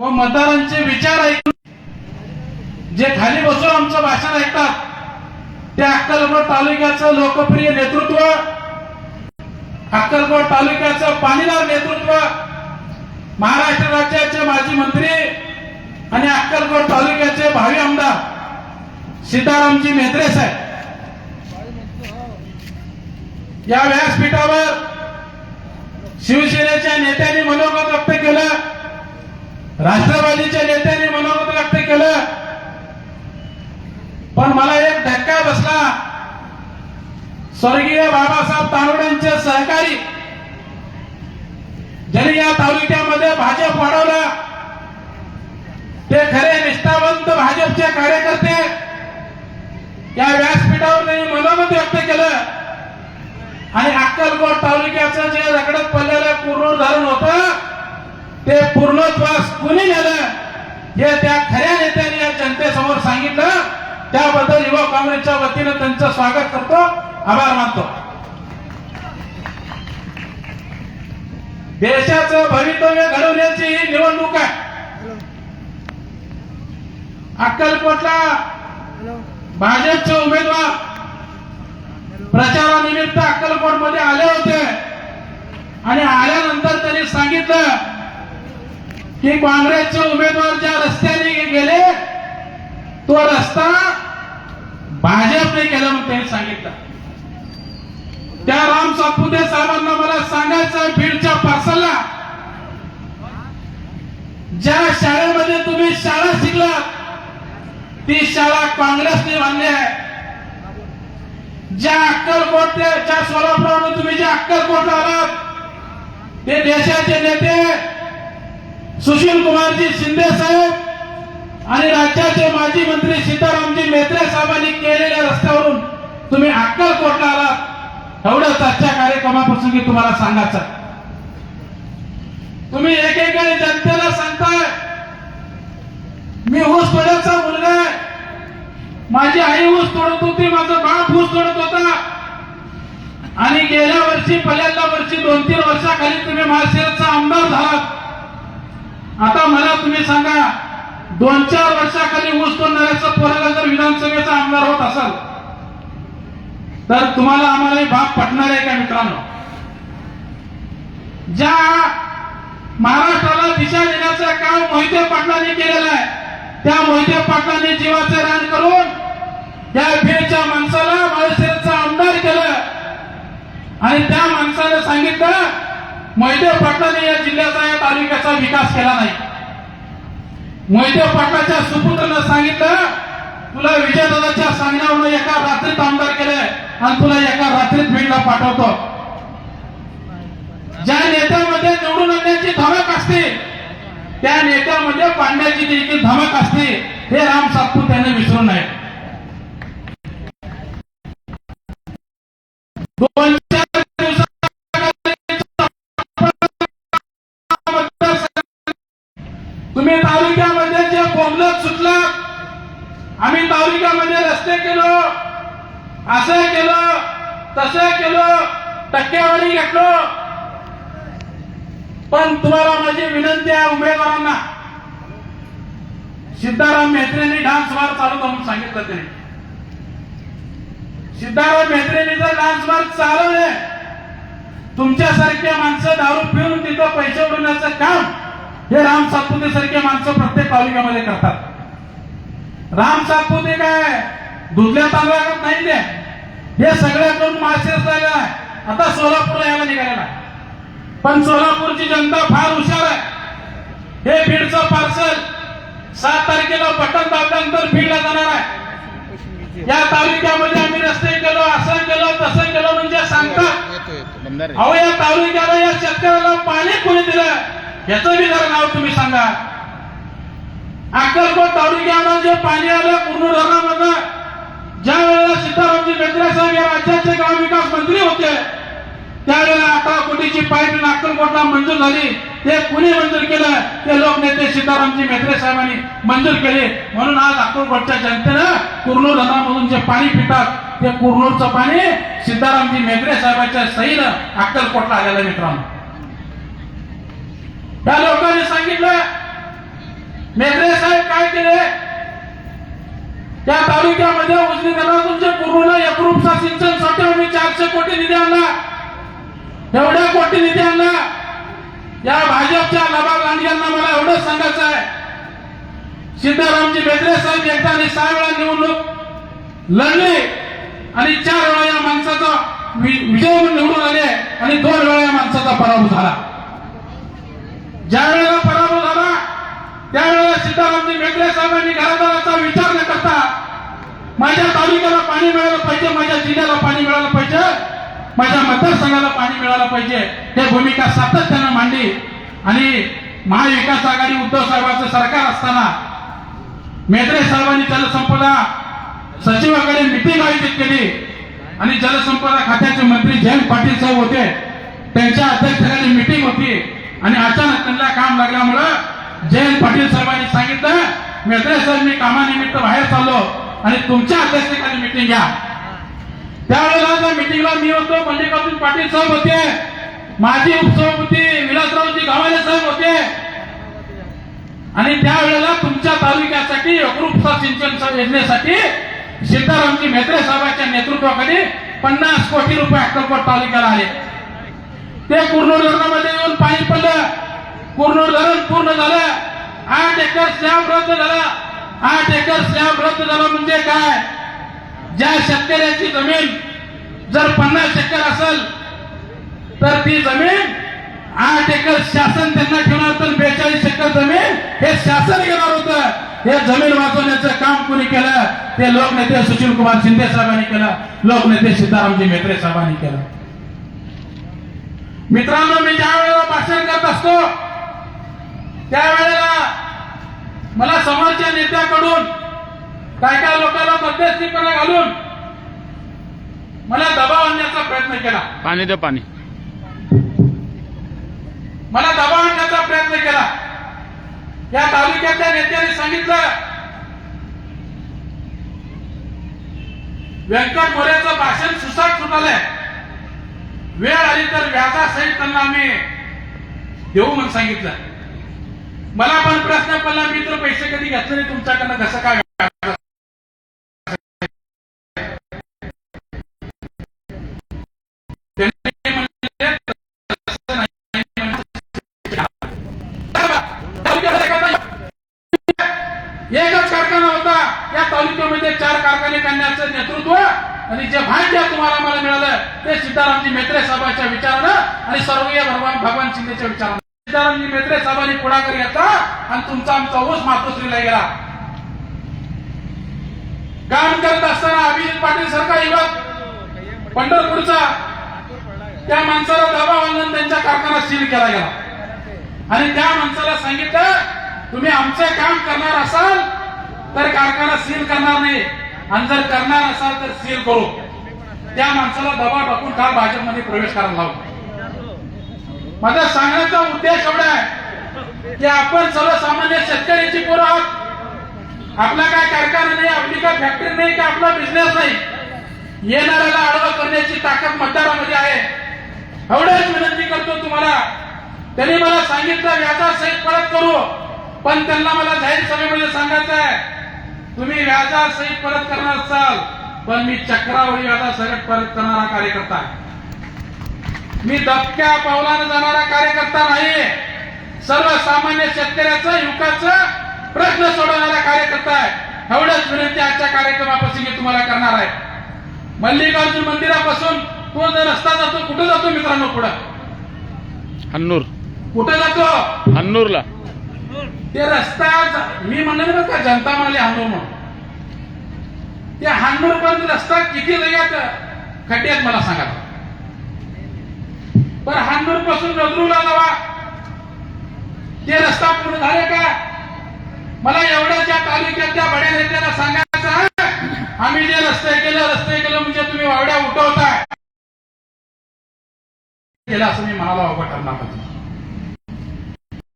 व मतदारांचे विचार ऐकून जे खाली बसून आमचं भाषण ऐकतात त्या अक्कलकोट तालुक्याचं लोकप्रिय नेतृत्व अक्कलकोट तालुक्याचं पाणीदार नेतृत्व महाराष्ट्र राज्याचे माजी मंत्री आणि अक्कलकोट तालुक्याचे भावी आमदार सीतारामजी मेत्रे साहेब. या व्यासपीठावर शिवसेनेच्या नेत्यांनी मनोगत व्यक्त केलं. राष्ट्रवादीच्या नेत्यांनी मनोगत व्यक्त केलं. पण मला एक धक्का बसला. स्वर्गीय बाबासाहेब तानवडेंचे सहकारी ज्यांनी या तालुक्यामध्ये भाजप वाढवला ते खरे निष्ठावंत भाजपचे कार्यकर्ते या व्यासपीठावर त्यांनी मनोगत व्यक्त केलं. आणि अक्कलकोट तालुक्याचं जे रगडत पडलेलं पूर्ण धरण होतं ते पूर्णत्वास कुणी नेलं? हे त्या खऱ्या नेत्याने या जनतेसमोर सांगितलं त्याबद्दल युवा काँग्रेसच्या वतीनं त्यांचं स्वागत करतो. आभार मानतो. देशाचं भवितव्य घडवण्याची ही निवडणूक आहे. अक्कलकोटला भाजपचे उमेदवार प्रचारानिमित्त अक्कलकोटमध्ये आले होते. आणि आल्यानंतर त्यांनी सांगितलं की काँग्रेसचे उमेदवार ज्या रस्त्याने गेले तो रस्ता भाजपने केला म्हणून त्यांनी सांगितलं. त्या राम सातपुते साहेबांना मला सांगायचं बीडच्या पार्सलला. ज्या शाळेमध्ये तुम्ही शाळा शिकलात ती शाळा काँग्रेसने बांधली आहे. ज्या अक्कलकोट ते ज्या सोलापुरावरून तुम्ही जे अक्कलकोट आलात ते देशाचे नेते सुशील कुमारजी शिंदे साहेब आणि राज्याचे माजी मंत्री सीतारामजी मेत्रे साहेबांनी केलेल्या रस्त्यावरून तुम्ही अक्कलकोटला आलात. एवढंच आजच्या कार्यक्रमापासून तुम्हाला सांगायचं. तुम्ही एकेकाने जनतेला सांगताय मी ऊस तोड्याचा मुलगा आहे. माझी आई ऊस तोडत होती माझा बाप ऊस तोडत होता. आणि गेल्या वर्षी पहिल्यांदा वर्षी दोन तीन वर्षाखाली तुम्ही महाशिराचा आमदार झालात. आता मला तुम्ही सांगा दोन चार वर्षाखाली ऊस तोडणाऱ्याचं पोराला जर विधानसभेचा आमदार होत असाल तर तुम्हाला आम्हाला भाग पटणार आहे का मित्रांनो? ज्या महाराष्ट्राला दिशा देण्याचं काम मोहिते पाटलांनी केलेलं आहे त्या मोहिते पाटलांनी जीवाचे रान करून या बीडच्या माणसाला महाराष्ट्राचा आमदार केलं. आणि त्या माणसानं सांगितलं मोहिते पाटलाने या जिल्ह्याचा या तालुक्याचा विकास केला नाही. मोहिते पाटलाच्या सुपुत्रानं सांगितलं तुला विजयदादाच्या सांगण्यावरून एका रात्रीत आमदार केलंय आणि तुला एका रात्रीत बीडला पाठवतो. ज्या नेत्यामध्ये निवडून आणण्याची धमक असते त्या नेत्यामध्ये पांड्याची देखील धमक असते हे राम सातपूत यांनी विसरू नये. दोन टक्केवारी घेतलो. पण तुम्हाला माझी विनंती आहे उमेदवारांना. सिद्धाराम मेहत्रेंनी डान्स बार चालू म्हणून सांगितलं त्याने सिद्धाराम मेहत्रेंनी जर डान्स चालू चालवले तुमच्यासारख्या माणसं दारू पिऊन तिथं पैसे उडवण्याचं काम हे राम सातपुते सारखे माणसं प्रत्येक तालुक्यामध्ये करतात. राम सातपुते काय दुधल्या तांदळात नाही ते. हे सगळ्याकडून मासे झालेला आहे. आता सोलापूरला यायला निघालेला पण सोलापूरची जनता फार हुशार आहे. हे बीडचं पार्सल सात तारखेला बटन दाबल्यानंतर बीडला जाणार आहे. या तालुक्यामध्ये आम्ही रस्ते केलो असं केलं तसं केलं म्हणजे सांगतात अहो या तालुक्याला या शेतकऱ्याला पाणी कोणी दिलं? याचं बी जरा नाव तुम्ही सांगा. अक्कलकोट तालुक्याला जे पाणी आलं पूर्ण सीतारामजी साहेब या राज्याचे ग्रामविकास मंत्री होते. त्यावेळेला अठरा कोटीची पाईप अक्कलकोटला मंजूर झाली ते कुणी मंजूर केलं? ते लोकनेते सीतारामजी मेत्रे साहेबांनी मंजूर केले. म्हणून आज अक्कलकोटच्या जनतेनं कुर्नूर धरणामधून जे पाणी पितात ते कुर्नूरचं पाणी सीतारामजी मेत्रे साहेबांच्या सहीनं अक्कलकोटला आलेलं मित्रांनो. त्या लोकांनी सांगितलं मेत्रे साहेब काय केले? त्या तालुक्यामध्ये उजनी धरणातूनच्या जे पूर्ण एकरूपचा सिंचनसाठी आम्ही चारशे कोटी निधी आणला. एवढ्या कोटी निधी आणला. या भाजपच्या लबा लांडग्यांना मला एवढंच सांगायचं आहे. सिद्धारामजी बेंद्रे साहेब एकदा आणि सहा वेळा निवडणूक लढले आणि चार वेळा या माणसाचा विजय निवडून आले आणि दोन वेळा या माणसाचा पराभव झाला. ज्या वेळेला पराभव झाला त्यावेळेला सीतारामजी मेघरे साहेबांनी घरादाराचा विचार न करता माझ्या तालुक्याला पाणी मिळालं पाहिजे माझ्या जिल्ह्याला पाणी मिळालं पाहिजे माझ्या मतदारसंघाला पाणी मिळालं पाहिजे. हे भूमिका सातत्यानं मांडली. आणि महाविकास आघाडी उद्धव साहेबांचं सरकार असताना मेत्रे साहेबांनी जलसंपदा सचिवाकडे मिटिंग आयोजित केली. आणि जलसंपदा खात्याचे मंत्री जयंत पाटील साहेब होते. त्यांच्या अध्यक्षतेखाली मिटिंग होती. आणि अचानक त्यांना काम लागल्यामुळं जयंत पाटील साहेबांनी सांगितलं मेत्रे साहेब मी कामानिमित्त बाहेर चाललो आणि तुमच्या अध्यक्षतेखाली मिटिंग घ्या. त्यावेळेला त्या मिटिंगला मी होतो मल्लिकार्जुन पाटील साहेब होते माजी उपसभापती विलासरावजी गावाले साहेब होते. आणि त्यावेळेला तुमच्या तालुक्यासाठी अकृपसा सिंचन योजनेसाठी सीतारामजी मेत्रे साहेबांच्या नेतृत्वाखाली पन्नास कोटी रुपये अक्कलकोट तालुक्याला आले. ते कुर्नूर धरणामध्ये येऊन पाणी पडलं. पूर्ण धरण पूर्ण झालं. आठ एकर स्लॅब रद्द झाला. आठ एकर स्लॅब रद्द झाला म्हणजे काय? ज्या शेतकऱ्याची जमीन जर पन्नास एकर असेल तर ती जमीन आठ एकर शासन त्यांना ठेवणार तर बेचाळीस एकर जमीन हे शासन घेणार होतं. हे जमीन वाचवण्याचं काम कोणी केलं? ते लोकनेते सुशील कुमार शिंदे साहेबांनी केलं. लोकनेते सीतारामजी मेत्रे साहेबांनी केलं. मित्रांनो मी ज्या वेळेला भाषण करत असतो त्यावेळेला मला समाजच्या नेत्याकडून काय काय लोकांना मध्यस्थीपणा घालून मला दबाव आणण्याचा प्रयत्न केला. पाणी द्या पाणी. मला दबाव आणण्याचा प्रयत्न केला. या तालुक्यातल्या नेत्यांनी सांगितलं व्यंकट मोरेचं भाषण सुसाट सुटालंय वेळ आली तर व्याजासहित त्यांना आम्ही देऊ म्हणून सांगितलं. मला पण प्रश्न पडला मी तर पैसे कधी घेतले नाही तुमच्याकडनं कसं काय एकच कारखाना होता या तालुक्यामध्ये चार कारखाने करण्याचं नेतृत्व आणि जे भाग्य तुम्हाला मला मिळालं ते सीतारामजी मेत्रे साहेबांच्या विचारानं आणि सर्वीय भगवान भगवान शिंदेच्या विचारानं. सीतारामजी मेत्रे साहेबांनी पुढाकार घेतला आणि तुमचा आमचा ऊस मातोश्रीला गेला. काम करत असताना अभिजित पाटील सारखा युवक पंढरपूरचा त्या माणसाला दबाव आणून त्यांच्या कारखाना सील केला गेला. आणि त्या माणसाला सांगितलं तुम्ही आमचं काम करणार असाल तर कारखाना सील करणार नाही. आणि जर करणार असाल तर सील करू. त्या माणसाला दबाव टाकून काल भाजपमध्ये प्रवेश करायला लावला. माझा सांगण्याचा उद्देश एवढा आहे की आपण सर्वसामान्य शेतकऱ्याची पोरं आहोत. आपला काय कारखाना नाही आपली काय फॅक्टरी नाही की आपला बिझनेस नाही. येणाऱ्याला आडवं करण्याची ताकद मतदारामध्ये आहे. एवढंच विनंती करतो तुम्हाला. त्यांनी मला सांगितलं व्याजा सहित परत करू. पण त्यांना मला जाहीर सभेमध्ये सांगायचं आहे तुम्ही व्याजासहित परत करणार असाल पण मी चक्रावरी व्याजासहित परत करणारा कार्यकर्ता आहे. मी दबक्या पावलानं जाणारा कार्यकर्ता नाही. सर्वसामान्य शेतकऱ्याचं युवकाचं प्रश्न सोडवणारा कार्यकर्ता आहे. एवढंच विनंती आजच्या कार्यक्रमापासून मी तुम्हाला करणार आहे. मल्लिकार्जुन मंदिरापासून तो जो रस्ता जातो कुठं जातो मित्रांनो पुढं? हन्नूर. कुठं जातो? हन्नूरला. ते रस्ता मी म्हणलं ना का जनता म्हणाली हानूर म्हणून. ते हानूर पर्यंत रस्ता किती जगात खड्ड्यात मला सांगा. पण हानूरपासून नगरूला जावा. ते रस्ता पूर्ण झाले का? मला एवढ्या एवढ्याच्या तालुक्यातल्या बड्या नेत्याला सांगायचं आम्ही जे रस्ते केलं रस्ते केलं म्हणजे तुम्ही वावड्या उठवताय. केलं असं मी म्हणाला बाबा ठरणार